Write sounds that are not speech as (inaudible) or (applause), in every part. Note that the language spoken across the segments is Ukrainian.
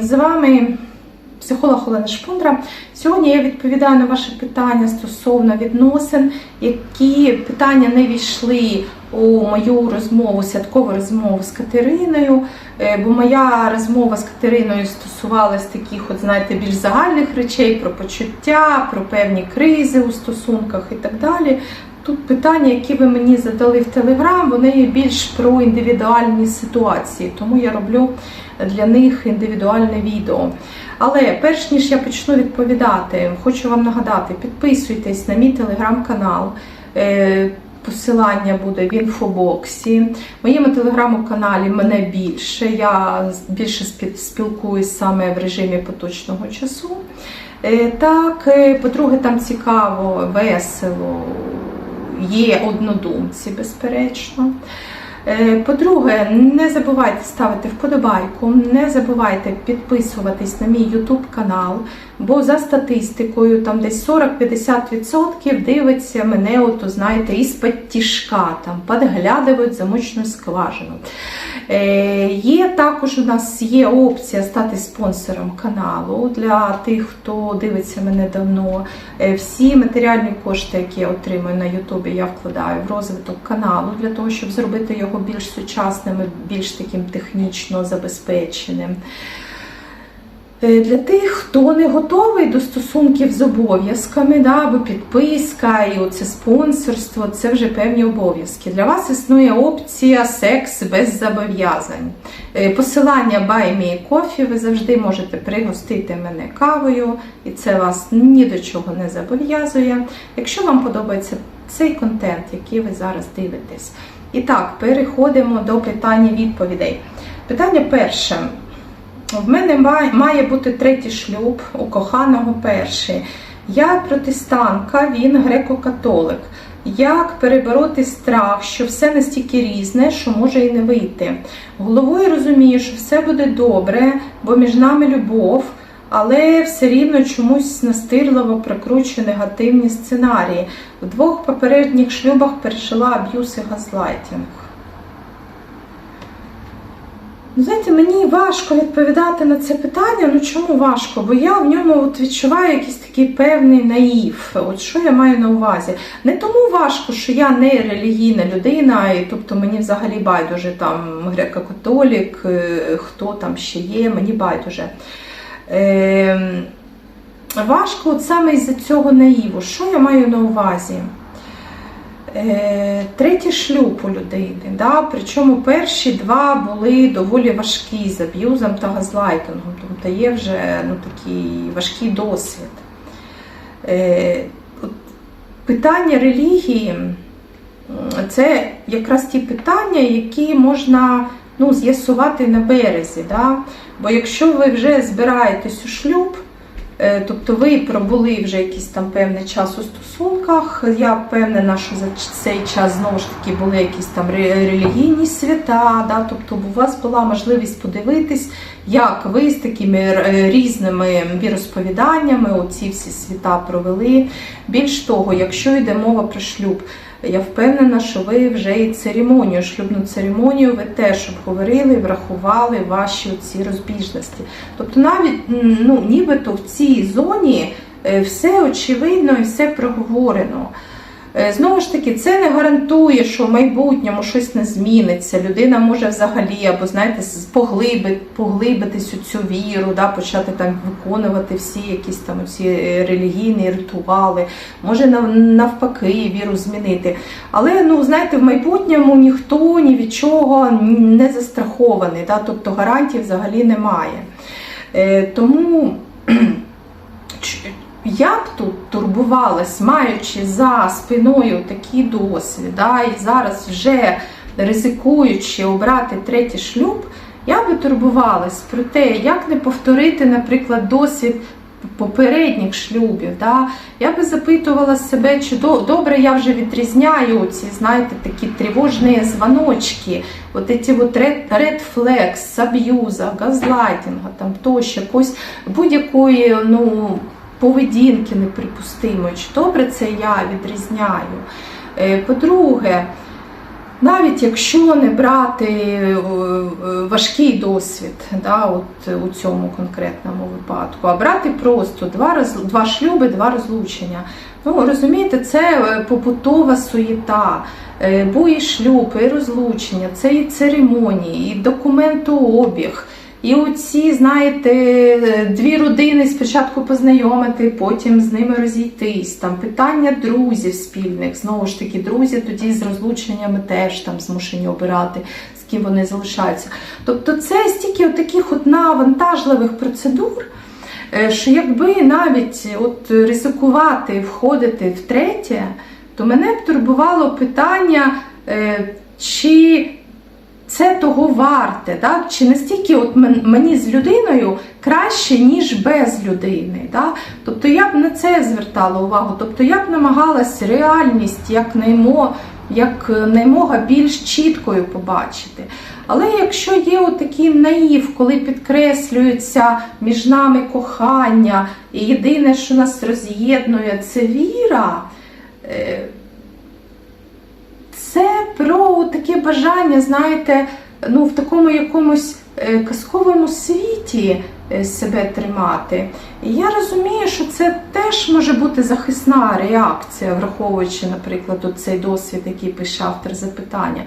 З вами психолог Олена Шпундра. Сьогодні я відповідаю на ваші питання стосовно відносин, які питання не війшли у мою розмову, святкову розмову з Катериною. Е, Бо моя розмова з Катериною стосувалась таких, от знаєте, більш загальних речей про почуття, про певні кризи у стосунках і так далі. Тут питання, які ви мені задали в Телеграм, вони є більш про індивідуальні ситуації, тому я роблю для них індивідуальне відео. Але перш ніж я почну відповідати, хочу вам нагадати: підписуйтесь на мій телеграм-канал. Е, Посилання буде в інфобоксі. В моєму телеграм-каналі мене більше. Я більше спілкуюсь саме в режимі поточного часу. Е, Так, е, по-друге, там цікаво, весело, є однодумці, безперечно. Е, По-друге, не забувайте ставити вподобайку, не забувайте підписуватись на мій YouTube канал, бо за статистикою там десь 40-50% дивиться мене, от, знаєте, із-під тішка, там підглядують замочну скважину. Е, Є також у нас є опція стати спонсором каналу для тих, хто дивиться мене давно. Е, Всі матеріальні кошти, які я отримую на Ютубі, я вкладаю в розвиток каналу для того, щоб зробити його більш сучасним, більш таким технічно забезпеченим. Е, Для тих, хто не готовий до стосунків з обов'язками, да, бо підписка і оце спонсорство це вже певні обов'язки. Для вас існує опція секс без зобов'язань. Е, Посилання Coffee ви завжди можете пригостити мене кавою, і це вас ні до чого не зобов'язує. Якщо вам подобається цей контент, який ви зараз дивитесь. І так, переходимо до питань і відповідей. Питання перше. В мене має- бути третій шлюб, у коханого перший. Я протестантка, він греко-католик. Як перебороти страх, що все настільки різне, що може і не вийти? Головою розумію, що все буде добре, бо між нами любов, але все рівно чомусь настирливо прокручує негативні сценарії. В двох попередніх шлюбах пережила аб'юз і газлайтінг. Ну, Знаєте, мені важко відповідати на це питання. Ну чому важко? Бо я в ньому от відчуваю якийсь такий певний наїв. От що я маю на увазі? Не тому важко, що я не релігійна людина, і тобто мені взагалі байдуже там греко-католік, е, хто там ще є, мені байдуже. Е, важко от саме із-за цього наїву. Що я маю на увазі? Е, Третій шлюб у людини, да? причому перші два були доволі важкі з аб'юзом та газлайтингом, тобто є вже ну, такий важкий досвід. Е, Питання релігії це якраз ті питання, які можна ну, з'ясувати на березі. Да? Бо якщо ви вже збираєтесь у шлюб, Тобто ви пробули вже якийсь там певний час у стосунках. Я впевнена, що за цей час знову ж таки були якісь там ре- релігійні свята. Да? Тобто у вас була можливість подивитись, як ви з такими е, різними віросповіданнями оці всі свята провели. Більш того, якщо йде мова про шлюб, я впевнена, що ви вже і церемонію, шлюбну церемонію, ви теж обговорили, врахували ваші ці розбіжності. Тобто, навіть ну, нібито в цій зоні е, все очевидно і все проговорено. Е, Знову ж таки, це не гарантує, що в майбутньому щось не зміниться. Людина може взагалі або знаєте, з- поглиби, поглибитись у цю віру, да, почати там виконувати всі якісь там ці релігійні ритуали, може навпаки віру змінити. Але ну знаєте, в майбутньому ніхто ні від чого не застрахований, да, тобто гарантій взагалі немає. Е, Тому я б тут турбувалась, маючи за спиною такий досвід, да, і зараз вже ризикуючи обрати третій шлюб, я би турбувалась про те, як не повторити, наприклад, досвід попередніх шлюбів. Да? Я би запитувала себе, чи до- добре я вже відрізняю ці, знаєте, такі тривожні дзвоночки, от ці от red flags, аб'юза, газлайтинга, там тощо, якось будь-якої, ну, поведінки неприпустимої. Чи добре це я відрізняю? Е, По-друге, навіть якщо не брати е, е, важкий досвід да, от у цьому конкретному випадку, а брати просто два, роз, два шлюби, два розлучення. Ну, розумієте, це побутова суєта, бо і шлюб, і розлучення, це і церемонії, і документообіг. І оці, знаєте, дві родини спочатку познайомити, потім з ними розійтись. Там питання друзів спільних. Знову ж таки, друзі тоді з розлученнями теж там змушені обирати, з ким вони залишаються. Тобто, це стільки от таких от навантажливих процедур. е, Що якби навіть от ризикувати входити в третє, то мене б турбувало питання, е, чи це того варте, так? чи настільки от мені з людиною краще, ніж без людини. Так? Тобто я б на це звертала увагу. Тобто я б намагалась реальність як наймо, як наймога більш чіткою побачити. Але якщо є отакий наїв, коли підкреслюється між нами кохання, і єдине, що нас роз'єднує, це віра. Це про таке бажання, знаєте, ну, в такому якомусь е, казковому світі себе тримати. І я розумію, що це теж може бути захисна реакція, враховуючи, наприклад, цей досвід, який пише автор запитання.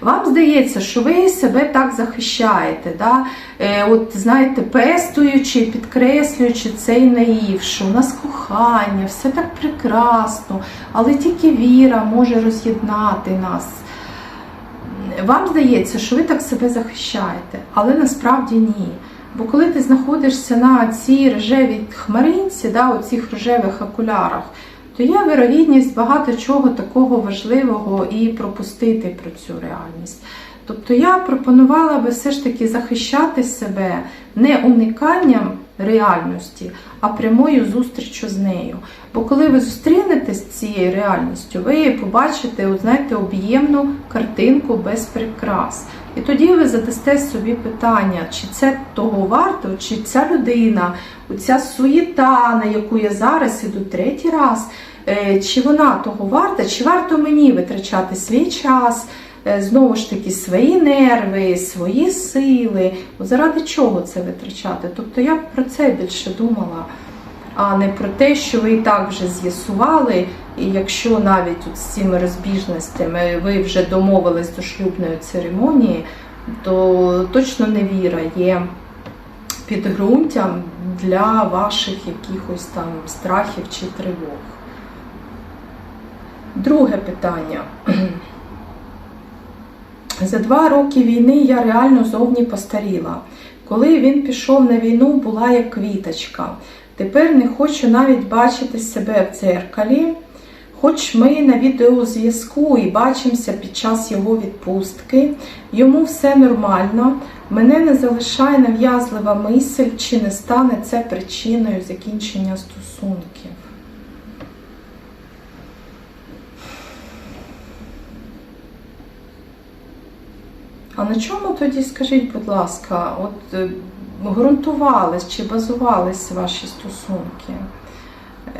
Вам здається, що ви себе так захищаєте, да? е, от знаєте, пестуючи, підкреслюючи цей наїв, що у нас кохання, все так прекрасно, але тільки віра може роз'єднати нас. Вам здається, що ви так себе захищаєте, але насправді ні. Бо коли ти знаходишся на цій рожевій хмаринці, да, у цих рожевих окулярах, то є вирогідність багато чого такого важливого і пропустити про цю реальність. Тобто я пропонувала би все ж таки захищати себе не униканням реальності, а прямою зустрічю з нею. Бо коли ви зустрінетесь з цією реальністю, ви побачите, знаєте, об'ємну картинку без прикрас. І тоді ви задасте собі питання, чи це того варто, чи ця людина, оця суєта, на яку я зараз іду третій раз, е, чи вона того варта, чи варто мені витрачати свій час, е, знову ж таки, свої нерви, свої сили. Заради чого це витрачати? Тобто я про це більше думала, а не про те, що ви і так вже з'ясували. І якщо навіть от з цими розбіжностями ви вже домовились до шлюбної церемонії, то точно не віра є підґрунтям для ваших якихось там страхів чи тривог. Друге питання. (clears throat) За два роки війни я реально зовні постаріла. Коли він пішов на війну, була як квіточка. Тепер не хочу навіть бачити себе в дзеркалі. Хоч ми на відеозв'язку і бачимося під час його відпустки, йому все нормально, мене не залишає нав'язлива мисль, чи не стане це причиною закінчення стосунків. А на чому тоді, скажіть, будь ласка, от е, ґрунтувались чи базувались ваші стосунки?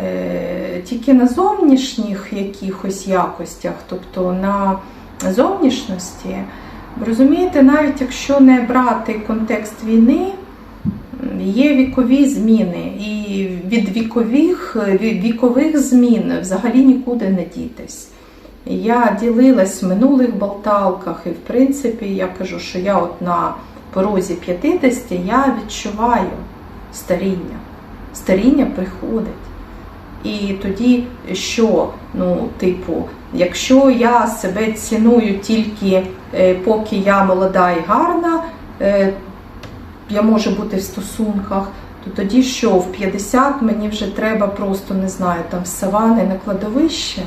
Е, Тільки на зовнішніх якихось якостях, тобто на зовнішності, розумієте, навіть якщо не брати контекст війни, є вікові зміни, і від вікових, вікових змін взагалі нікуди не дітись. Я ділилась в минулих болталках, і в принципі я кажу, що я от на порозі 50 я відчуваю старіння. Старіння приходить. І тоді що? Ну, типу, якщо я себе ціную тільки е, поки я молода і гарна, е, я можу бути в стосунках, то тоді що в 50 мені вже треба просто не знаю, там савани на кладовище.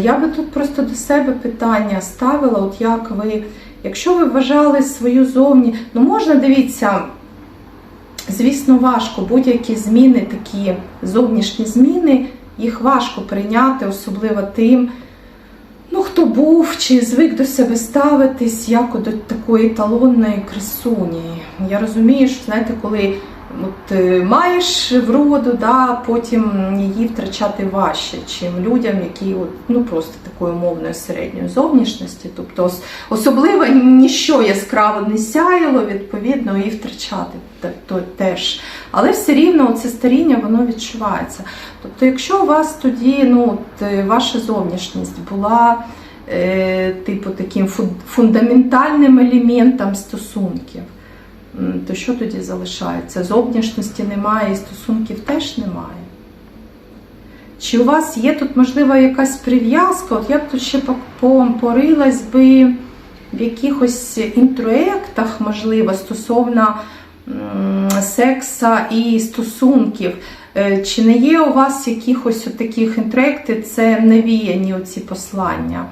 Я би тут просто до себе питання ставила, от як ви, якщо ви вважали свою зовні, ну можна дивіться, звісно, важко будь-які зміни, такі зовнішні зміни, їх важко прийняти, особливо тим, ну хто був чи звик до себе ставитись як до такої талонної красуні. Я розумію, що знаєте, коли от, е, маєш вроду, да, потім її втрачати важче, чим людям, які от, ну, просто такої умовної середньої зовнішності. Тобто особливо ніщо яскраво не сяяло, відповідно, і втрачати те- то теж. Але все рівно це старіння воно відчувається. Тобто, якщо у вас тоді ну, от, е, ваша зовнішність була е, типу таким фундаментальним елементом стосунків, то що тоді залишається? Зовнішності немає і стосунків теж немає. Чи у вас є тут, можливо, якась прив'язка? От я б тут ще по- по- порилась би в якихось інтроєктах, можливо, стосовно секса і стосунків. Е, Чи не є у вас якихось от таких інтроєктів, це навіяні оці послання?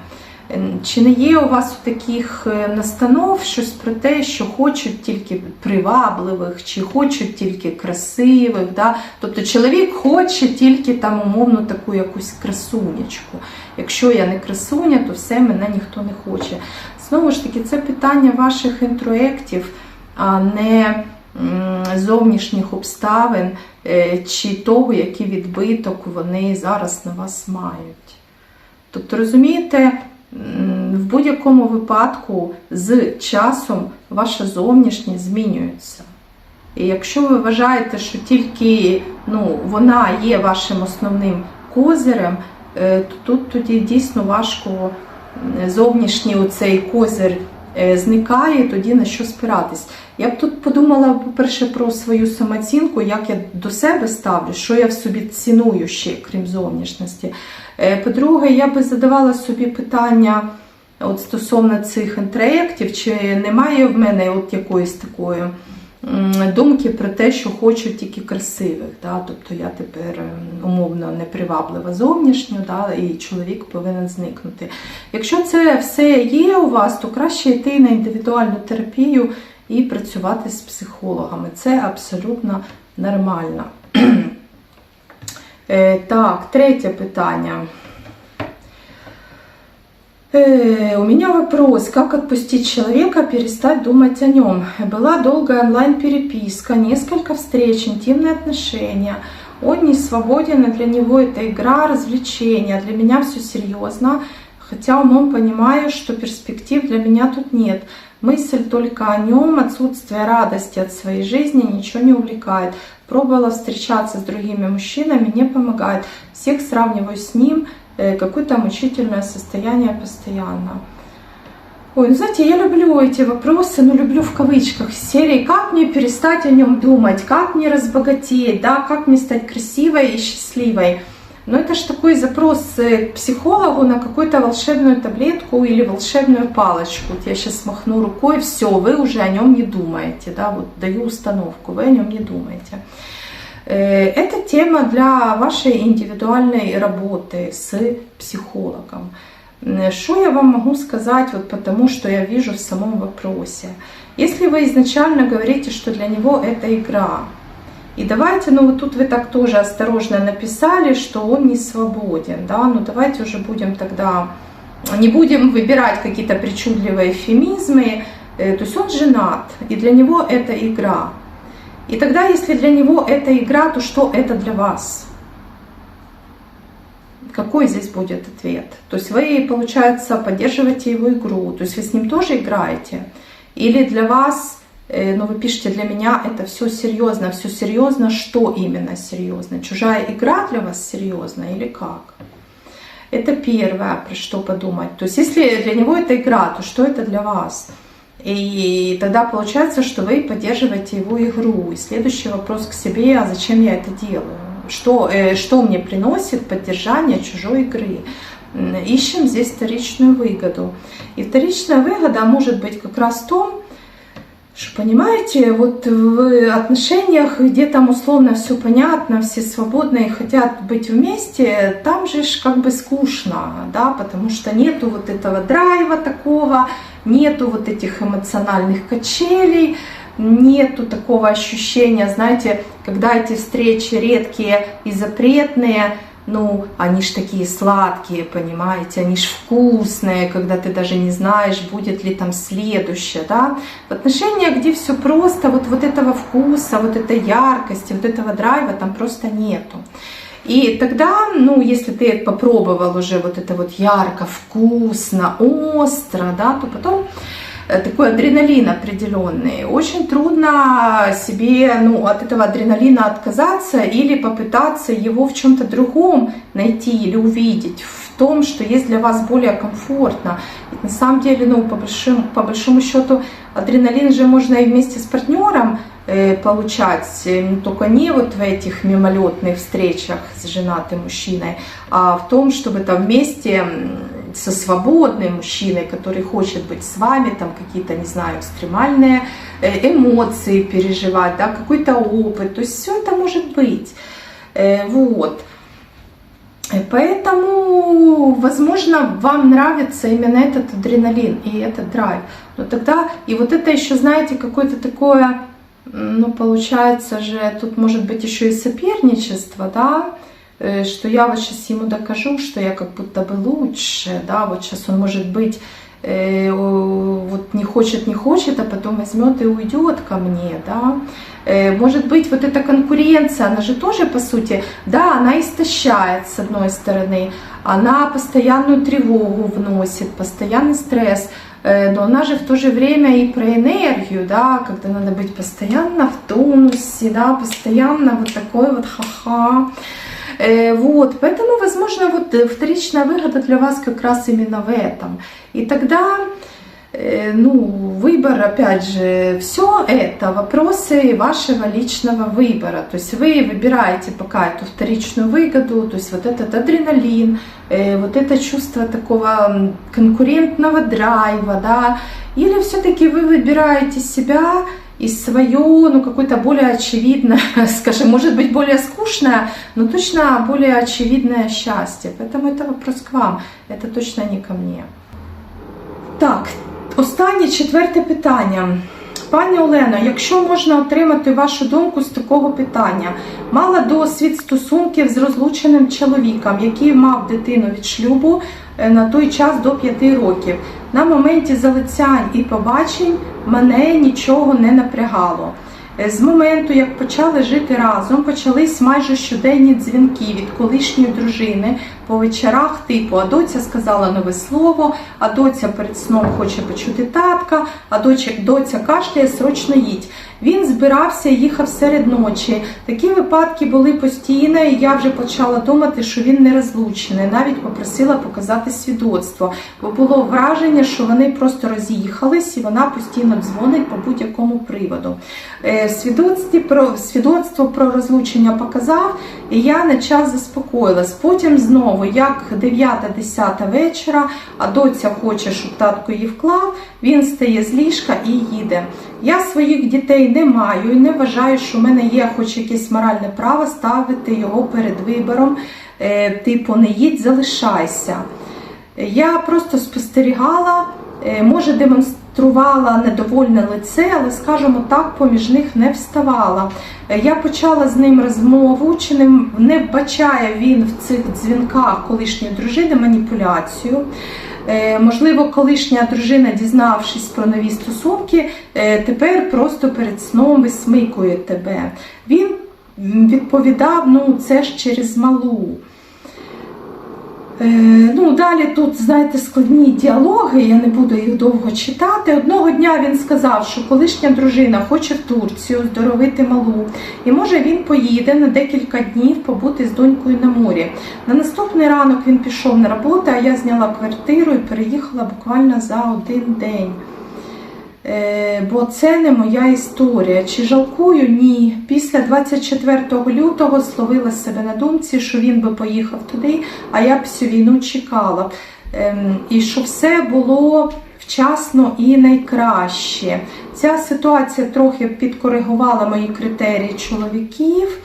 Е, Чи не є у вас таких е, настанов щось про те, що хочуть тільки привабливих, чи хочуть тільки красивих? Да? Тобто чоловік хоче тільки там умовно таку якусь красунечку. Якщо я не красуня, то все мене ніхто не хоче. Знову ж таки, це питання ваших інтроєктів, а не зовнішніх обставин е, чи того, який відбиток вони зараз на вас мають. Тобто, розумієте, в будь-якому випадку з часом ваша зовнішність змінюється. І якщо ви вважаєте, що тільки ну, вона є вашим основним козирем, е, то тут тоді дійсно важко зовнішній оцей козир зникає, тоді на що спиратись. Я б тут подумала, по-перше, про свою самооцінку, як я до себе ставлю, що я в собі ціную ще, крім зовнішності. Е, По-друге, я би задавала собі питання от стосовно цих інтроєктів, чи немає в мене от якоїсь такої думки про те, що хочу тільки красивих. Да? Тобто я тепер ем, умовно неприваблива зовнішньо, да? і чоловік повинен зникнути. Якщо це все є у вас, то краще йти на індивідуальну терапію і працювати з психологами. Це абсолютно нормально. (clears throat) Е, Так, третє питання. Э, У меня вопрос, как отпустить человека, перестать думать о нем? Была долгая онлайн-переписка, несколько встреч, интимные отношения. Он не свободен, и для него это игра, развлечение. Для меня все серьезно, хотя умом понимаю, что перспектив для меня тут нет. Мысль только о нем, отсутствие радости от своей жизни ничего не увлекает. Пробовала встречаться с другими мужчинами, не помогает. Всех сравниваю с ним, какое-то мучительное состояние постоянно. Ой, ну знаете, я люблю эти вопросы, но люблю в кавычках серии «Как мне перестать о нем думать? Как мне разбогатеть? Да, как мне стать красивой и счастливой?» Но это же такой запрос э, к психологу на какую-то волшебную таблетку или волшебную палочку. Вот я сейчас махну рукой, все, вы уже о нем не думаете, да, вот даю установку, вы о нем не думаете. Э, Это тема для вашей индивидуальной работы с психологом. Что я вам могу сказать, вот потому что я вижу в самом вопросе? Если вы изначально говорите, что для него это игра, и давайте, ну вот тут вы так тоже осторожно написали, что он не свободен, да, ну давайте уже будем тогда, не будем выбирать какие-то причудливые эвфемизмы, Э, то есть он женат, и для него это игра. И тогда, если для него это игра, то что это для вас? Какой здесь будет ответ? То есть вы, получается, поддерживаете его игру, то есть вы с ним тоже играете. Или для вас, э, ну вы пишете, для меня это все серьезно, все серьезно, что именно серьезно? Чужая игра для вас серьезна или как? Это первое, про что подумать. То есть если для него это игра, то что это для вас? И тогда получается, что вы поддерживаете его игру. И следующий вопрос к себе, а зачем я это делаю? Что, э, что мне приносит поддержание чужой игры? М, Ищем здесь вторичную выгоду. И вторичная выгода может быть как раз в том, что, понимаете, вот в отношениях, где там условно все понятно, все свободные хотят быть вместе, там же ж как бы скучно, да, потому что нету вот этого драйва такого, нету вот этих эмоциональных качелей, нету такого ощущения, знаете, когда эти встречи редкие и запретные, ну, они ж такие сладкие, понимаете, они ж вкусные, когда ты даже не знаешь, будет ли там следующее, да. В отношениях, где все просто, вот, вот этого вкуса, вот этой яркости, вот этого драйва там просто нету. И тогда, ну, если ты попробовал уже вот это вот ярко, вкусно, остро, да, то потом э, такой адреналин определенный. Очень трудно себе ну, от этого адреналина отказаться или попытаться его в чем-то другом найти или увидеть, в том, что есть для вас более комфортно. Ведь на самом деле, ну, по большому, по большому счету, адреналин же можно и вместе с партнером э, получать, э, ну, только не вот в этих мимолетных встречах с женатым мужчиной, а в том, чтобы там вместе со свободным мужчиной, который хочет быть с вами, там какие-то, не знаю, экстремальные э, эмоции переживать, да, какой-то опыт, то есть все это может быть. Э, Вот. Э, Поэтому, возможно, вам нравится именно этот адреналин и этот драйв. Но тогда, и вот это еще, знаете, какое-то такое, ну, получается же, тут может быть еще и соперничество, да, что я вот сейчас ему докажу, что я как будто бы лучше, да, вот сейчас он может быть э, о, вот не хочет, не хочет, а потом возьмет и уйдет ко мне, да. Э, Может быть, вот эта конкуренция, она же тоже, по сути, да, она истощает с одной стороны, она постоянную тревогу вносит, постоянный стресс, э, но она же в то же время и про энергию, да, когда надо быть постоянно в тонусе, да, постоянно вот такой вот ха-ха. Э, Вот, поэтому, возможно, вот э, вторичная выгода для вас как раз именно в этом. И тогда, э, ну, выбор, опять же, все это вопросы вашего личного выбора. То есть вы выбираете пока эту вторичную выгоду, то есть вот этот адреналин, э, вот это чувство такого м, конкурентного драйва, да, или все-таки вы выбираете себя и свое, ну, какое-то более очевидное, (laughs) скажем, может быть, более скучное, но точно более очевидное счастье. Поэтому это вопрос к вам, это точно не ко мне. Так, останнє четверте питання. Пані Олено, якщо можна отримати вашу думку з такого питання, мала досвід стосунків з розлученим чоловіком, який мав дитину від шлюбу е, на той час до 5 років. На моменті залицянь і побачень мене нічого не напрягало. Е, З моменту, як почали жити разом, почались майже щоденні дзвінки від колишньої дружини по вечорах, типу, а доця сказала нове слово, а доця перед сном хоче почути татка, а доця, доця кашляє, срочно їдь. Він збирався їхав серед ночі. Такі випадки були постійно, і я вже почала думати, що він не розлучений. Навіть попросила показати свідоцтво, бо було враження, що вони просто роз'їхались, і вона постійно дзвонить по будь-якому приводу. Е, Свідоцтві про свідоцтво про розлучення показав, і я на час заспокоїлась. Потім знову, як 9-10 вечора, а доця хоче, щоб татко її вклав, він стає з ліжка і їде. Я своїх дітей не маю і не вважаю, що в мене є хоч якесь моральне право ставити його перед вибором, е, типу не їдь, залишайся. Я просто спостерігала, е, може демонструвала недовольне лице, але, скажімо так, поміж них не вставала. Я почала з ним розмову, чи не, не вбачає він в цих дзвінках колишньої дружини маніпуляцію. Е, Можливо, колишня дружина, дізнавшись про нові стосунки, е, тепер просто перед сном висмикує тебе. Він відповідав, ну це ж через малу. Е, Ну, далі тут, знаєте, складні діалоги, я не буду їх довго читати. Одного дня він сказав, що колишня дружина хоче в Турцію здоровити малу, і може він поїде на декілька днів побути з донькою на морі. На наступний ранок він пішов на роботу, а я зняла квартиру і переїхала буквально за один день. Е, Бо це не моя історія. Чи жалкую? Ні. Після 24 лютого словила себе на думці, що він би поїхав туди, а я б всю війну чекала. Ем, І що все було вчасно і найкраще. Ця ситуація трохи підкоригувала мої критерії чоловіків.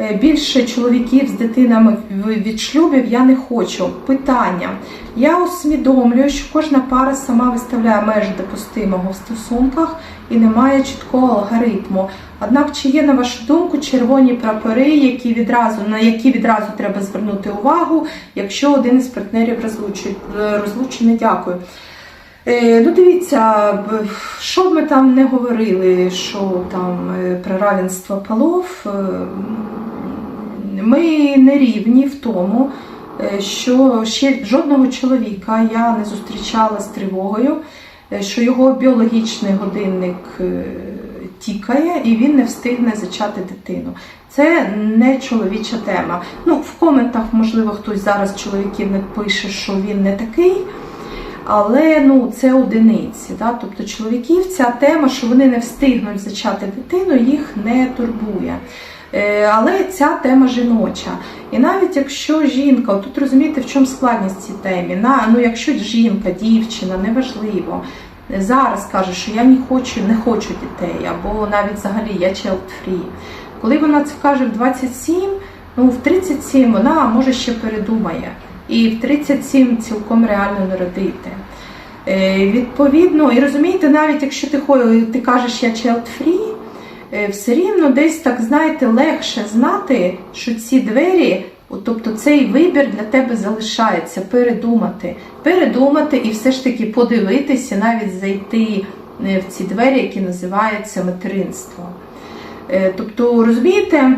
Е, Більше чоловіків з дитинами від шлюбів я не хочу. Питання. Я усвідомлюю, що кожна пара сама виставляє межі допустимого в стосунках і немає чіткого алгоритму. Однак, чи є, на вашу думку, червоні прапори, які відразу, на які відразу треба звернути увагу, якщо один із партнерів е, розлучений? Дякую. Е, Ну, дивіться, що б ми там не говорили, що там е, про равенство полов, е, ми не рівні в тому, що ще жодного чоловіка я не зустрічала з тривогою, що його біологічний годинник тікає і він не встигне зачати дитину. Це не чоловіча тема. Ну, в коментах, можливо, хтось зараз чоловіків не пише, що він не такий. Але ну це одиниці. Да? Тобто чоловіків ця тема, що вони не встигнуть зачати дитину, їх не турбує. Е, Але ця тема жіноча. І навіть якщо жінка, тут розумієте, в чому складність цій темі, на, ну якщо жінка, дівчина, неважливо, зараз каже, що я не хочу, не хочу дітей, або навіть взагалі я child free. Коли вона це каже в 27, ну в 37 вона може ще передумає. І в 37 цілком реально народити. Е, відповідно, і розумієте, навіть якщо ти, ти кажеш я child free, е, все рівно десь так, знаєте, легше знати, що ці двері, тобто цей вибір для тебе залишається, передумати. Передумати і все ж таки подивитися, навіть зайти е, в ці двері, які називаються материнство. Тобто, розумієте,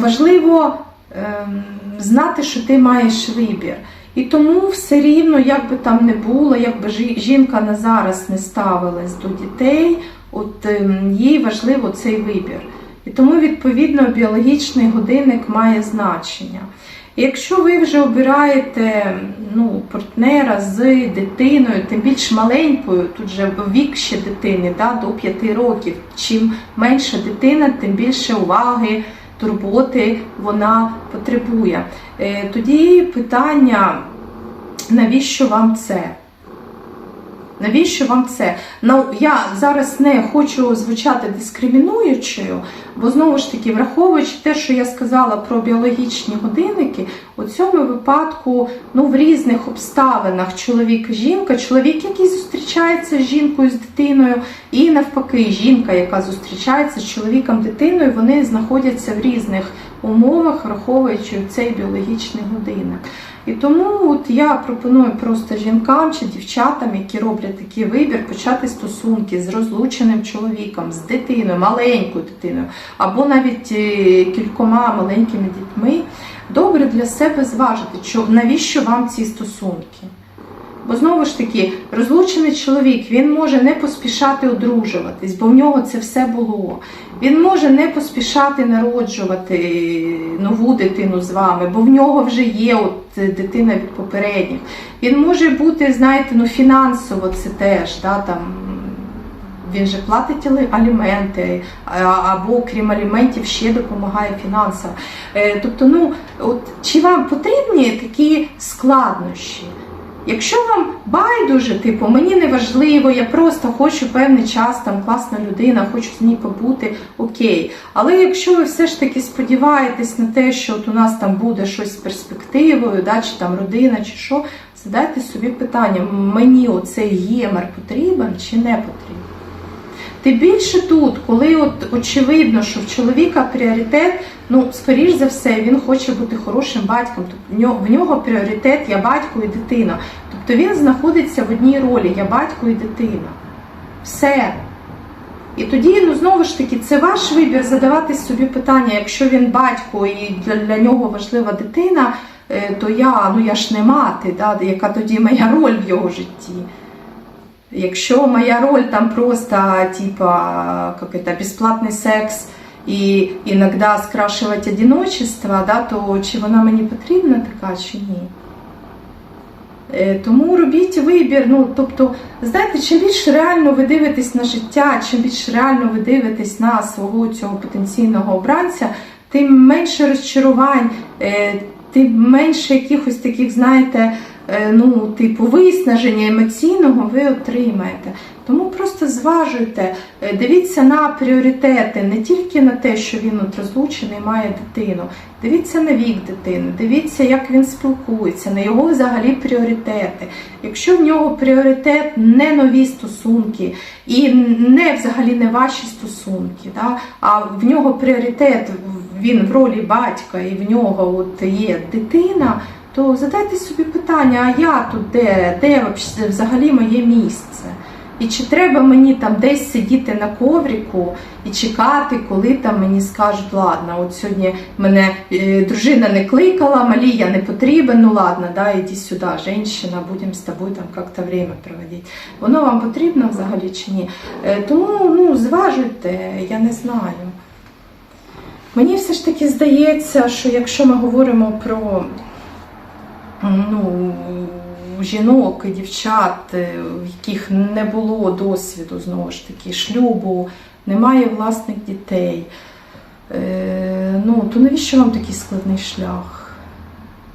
важливо ем, знати, що ти маєш вибір. І тому все рівно, як би там не було, якби жі- жінка на зараз не ставилась до дітей, от ем, їй важливо цей вибір. І тому, відповідно, біологічний годинник має значення. Якщо ви вже обираєте ну, партнера з дитиною, тим більш маленькою, тут же вік ще дитини да, до 5 років. Чим менша дитина, тим більше уваги, турботи вона потребує. Е, Тоді питання, навіщо вам це? Навіщо вам це? Ну, я зараз не хочу звучати дискримінуючою, бо знову ж таки, враховуючи те, що я сказала про біологічні годинники, у цьому випадку ну, в різних обставинах чоловік і жінка, чоловік, який зустрічається з жінкою, з дитиною, і навпаки, жінка, яка зустрічається з чоловіком, дитиною, вони знаходяться в різних умовах, враховуючи цей біологічний годинник. І тому от я пропоную просто жінкам чи дівчатам, які роблять такий вибір, почати стосунки з розлученим чоловіком, з дитиною, маленькою дитиною, або навіть е, кількома маленькими дітьми. Добре для себе зважити, що, навіщо вам ці стосунки. Бо знову ж таки, розлучений чоловік він може не поспішати одружуватись, бо в нього це все було. Він може не поспішати народжувати нову дитину з вами, бо в нього вже є от е, дитина від попередніх. Він може бути, знаєте, ну фінансово це теж, да, там. Він же платить аліменти, або крім аліментів ще допомагає фінансово. Е, Тобто, ну от чи вам потрібні такі складнощі? Якщо вам байдуже, типу, мені не важливо, я просто хочу певний час, там класна людина, хочу з ній побути, окей. Але якщо ви все ж таки сподіваєтесь на те, що от у нас там буде щось з перспективою, да, чи там родина, чи що, задайте собі питання, мені оцей ємер потрібен чи не потрібен. Тим більше тут, коли от очевидно, що в чоловіка пріоритет, ну, скоріш за все, він хоче бути хорошим батьком. Тобто в нього, пріоритет я батько і дитина. Тобто він знаходиться в одній ролі я батько і дитина. Все. І тоді, ну знову ж таки, це ваш вибір задавати собі питання, якщо він батько і для, для нього важлива дитина, е, то я, ну я ж не мати, да, яка тоді моя роль в його житті. Якщо моя роль там просто типа как это, бесплатный секс і іноді скрашувати одиночество, да, то чи вона мені потрібна така, чи ні? Е, Тому робіть вибір. Ну, тобто, знаєте, чим більш реально ви дивитесь на життя, чим більш реально ви дивитесь на свого цього потенційного обранця, тим менше розчарувань, е, тим менше якихось таких, знаєте, ну, типу, виснаження емоційного ви отримаєте. Тому просто зважуйте, е, дивіться на пріоритети, не тільки на те, що він от розлучений, має дитину. Дивіться на вік дитини, дивіться, як він спілкується, на його взагалі пріоритети. Якщо в нього пріоритет не нові стосунки і не взагалі не ваші стосунки, да, а в нього пріоритет він в ролі батька і в нього от є дитина, то задайте собі питання: а я тут де, де взагалі моє місце? І чи треба мені там десь сидіти на ковріку і чекати, коли там мені скажуть, ладно, от сьогодні мене е, дружина не кликала, малі я не потрібен, ну ладно, да, іди сюди, женщина, будемо з тобою там як-то время проводити. Воно вам потрібно взагалі чи ні? Е, Тому ну, зважуйте, я не знаю. Мені все ж таки здається, що якщо ми говоримо про ну, жінок і дівчат, е, в яких не було досвіду знову ж таки, шлюбу, немає власних дітей, е, ну, то навіщо вам такий складний шлях?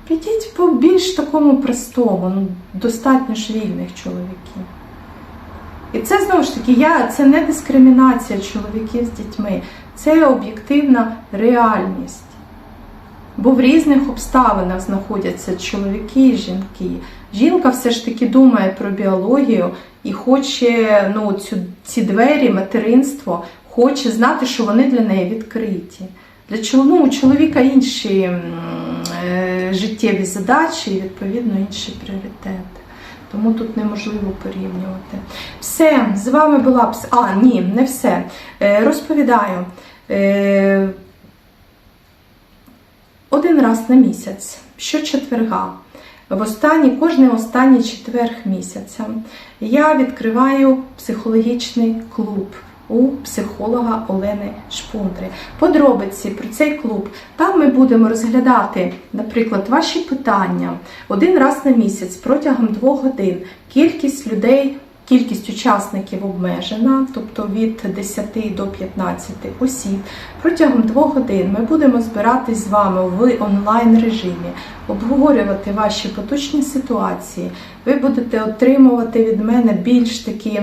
Підіть по більш такому простому, ну, достатньо ж вільних чоловіків. І це знову ж таки, я, це не дискримінація чоловіків з дітьми, це об'єктивна реальність. Бо в різних обставинах знаходяться чоловіки і жінки. Жінка все ж таки думає про біологію і хоче ну, цю, ці двері, материнство, хоче знати, що вони для неї відкриті. Для ну, у чоловіка інші е, життєві задачі і, відповідно, інші пріоритети. Тому тут неможливо порівнювати. Все, з вами була пс... А, ні, не все. Е, розповідаю. Е, один раз на місяць, щочетверга, в останній, кожний останній четверг місяця, я відкриваю психологічний клуб у психолога Олени Шпундри. Подробиці про цей клуб. Там ми будемо розглядати, наприклад, ваші питання один раз на місяць протягом двох годин. Кількість людей. Кількість учасників обмежена, тобто від 10 до 15 осіб. Протягом двох годин ми будемо збиратись з вами в онлайн режимі, обговорювати ваші поточні ситуації. Ви будете отримувати від мене більш такі.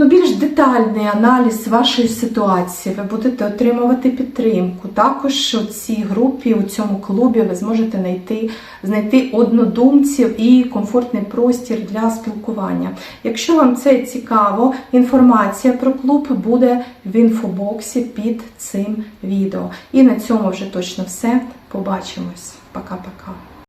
Ну, більш детальний аналіз вашої ситуації, ви будете отримувати підтримку. Також у цій групі, у цьому клубі, ви зможете знайти, знайти однодумців і комфортний простір для спілкування. Якщо вам це цікаво, інформація про клуб буде в інфобоксі під цим відео. І на цьому вже точно все. Побачимось. Пока-пока.